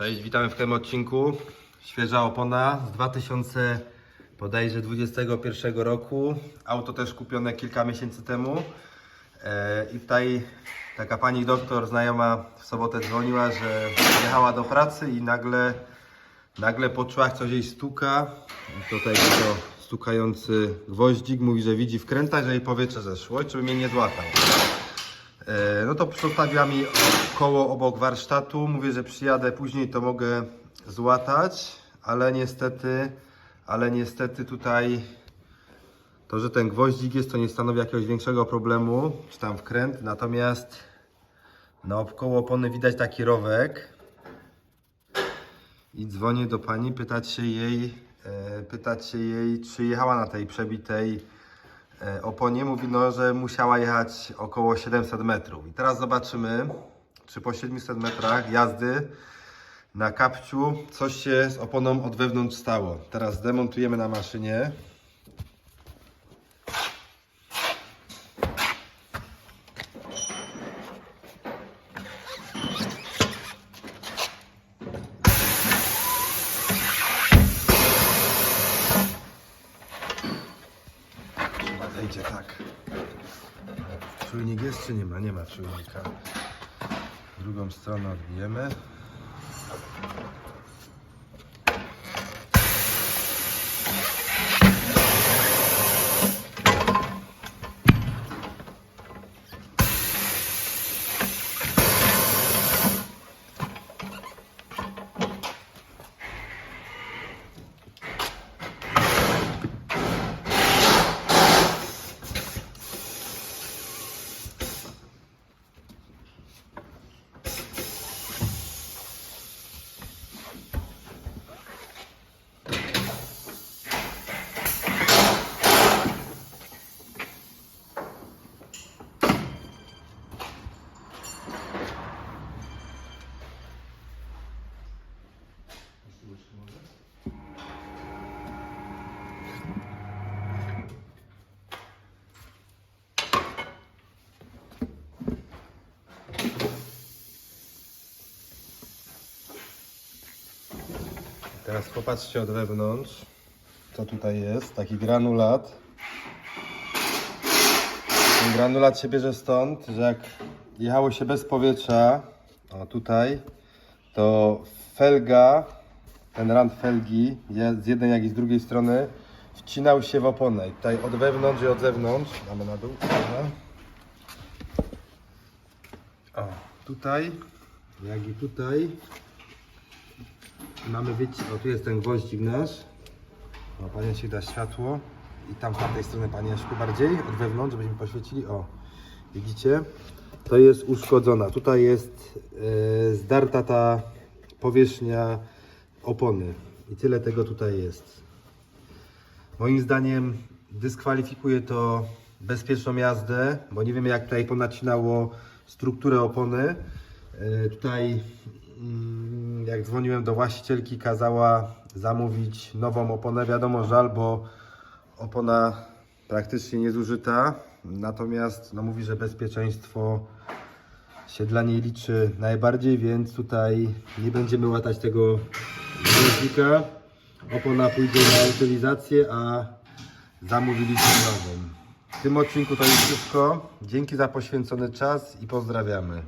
Cześć, witamy w tym odcinku. Świeża opona z 2000 bodajże 21 roku. Auto też kupione kilka miesięcy temu. E, I tutaj taka pani doktor znajoma w sobotę dzwoniła, że jechała do pracy i nagle, nagle poczuła jak coś jej stuka. Tutaj to stukający gwoździk mówi, że widzi wkręta, że jej powietrze zeszło i żeby mnie nie złapał. E, No to zostawiła mi koło obok warsztatu. Mówię, że przyjadę później, to mogę złatać, ale niestety, ale niestety tutaj to, że ten gwoździk jest, to nie stanowi jakiegoś większego problemu, czy tam wkręt. Natomiast no, koło opony widać taki rowek. I dzwonię do pani, pytać się jej, e, pytać się jej, czy jechała na tej przebitej oponie. Mówi, no, że musiała jechać około 700 metrów. I teraz zobaczymy, czy po 700 metrach jazdy na kapciu coś się z oponą od wewnątrz stało. Teraz zdemontujemy na maszynie. Wejdzie tak. Czujnik jest czy nie ma? Nie ma czujnika. Drugą stronę odbijemy. Teraz popatrzcie od wewnątrz, co tutaj jest. Taki granulat. Ten granulat się bierze stąd, że jak jechało się bez powietrza, o tutaj, to felga, ten rand felgi, z jednej jak i z drugiej strony, wcinał się w oponę. I tutaj od wewnątrz i od zewnątrz, damy na dół. O, tutaj, jak i tutaj, Mamy wyci... O, tu jest ten gwoździk nasz. O, panie ci da światło. I tam z tamtej strony, panie Jaszku, bardziej od wewnątrz, żebyśmy poświecili. O, widzicie? To jest uszkodzona. Tutaj jest e, zdarta ta powierzchnia opony. I tyle tego tutaj jest. Moim zdaniem dyskwalifikuje to bezpieczną jazdę, bo nie wiemy jak tutaj ponacinało strukturę opony. E, Tutaj mm, jak dzwoniłem do właścicielki kazała zamówić nową oponę. Wiadomo żal, bo opona praktycznie niezużyta. Natomiast no, mówi, że bezpieczeństwo się dla niej liczy najbardziej, więc tutaj nie będziemy łatać tego gwoździka. Opona pójdzie na utylizację, a zamówiliśmy nową. W tym odcinku to już wszystko. Dzięki za poświęcony czas i pozdrawiamy.